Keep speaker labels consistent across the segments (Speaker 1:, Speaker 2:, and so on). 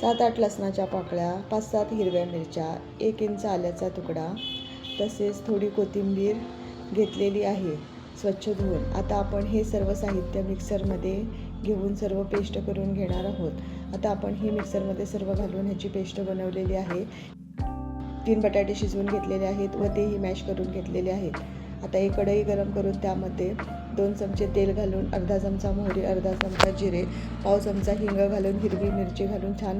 Speaker 1: सात आठ लसणाच्या पाकळ्या पाच सात हिरव्या मिरच्या एक इंच आल्याचा तुकडा तसेच थोडी कोथिंबीर घेतलेली आहे स्वच्छ धुवून. आता आपण हे सर्व साहित्य मिक्सरमध्ये घेऊन सर्व पेस्ट करून घेणार आहोत. आता आपण ही मिक्सरमध्ये सर्व घालून ह्याची पेस्ट बनवलेली आहे. तीन बटाटे शिजवून घेतलेले आहेत व तेही मॅश करून घेतलेले आहेत. आता एक कढई गरम करून त्यामध्ये दोन चमचे तेल घालून अर्धा चमचा मोहरी अर्धा चमचा जिरे पाव चमचा हिंग घालून हिरवी मिरची घालून छान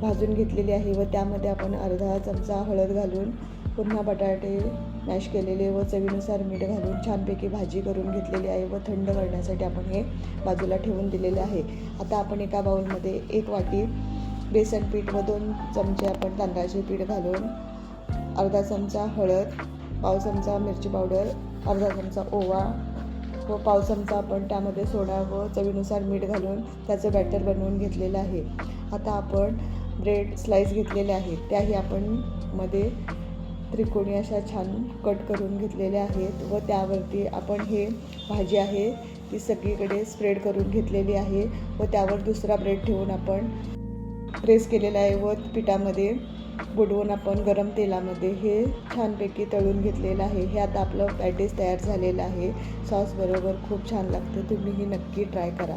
Speaker 1: भाजून घेतलेली आहे व त्यामध्ये आपण अर्धा चमचा हळद घालून पुन्हा बटाटे मॅश केलेले व चवीनुसार मीठ घालून छानपैकी भाजी करून घेतलेली आहे व थंड करण्यासाठी आपण हे बाजूला ठेवून दिलेले आहे. आता आपण एका बाउलमध्ये एक वाटी बेसन पीठ व दोन चमचे आपण तांदळाचे पीठ घालून अर्धा चमचा हळद पाव चमचा मिरची पावडर अर्धा चमचा ओवा व पाव चमचा आपण त्यामध्ये सोडा व चवीनुसार मीठ घालून त्याचं बॅटर बनवून घेतलेलं आहे. आता आपण ब्रेड स्लाईस घेतलेले आहेत त्याही आपण मध्ये त्रिकोणी अशा छान कट करून घेतलेल्या आहेत व त्यावरती आपण हे भाजी आहे ती सगळीकडे स्प्रेड करून घेतलेली आहे व त्यावर दुसरा ब्रेड ठेवून आपण प्रेस केलेला आहे व पिठामध्ये बुडवून आपण गरम तेलामध्ये हे छानपैकी तळून घेतलेलं आहे. हे आता आपलं पॅटीस तयार झालेलं आहे. सॉसबरोबर खूप छान लागतं. तुम्ही ही नक्की ट्राय करा.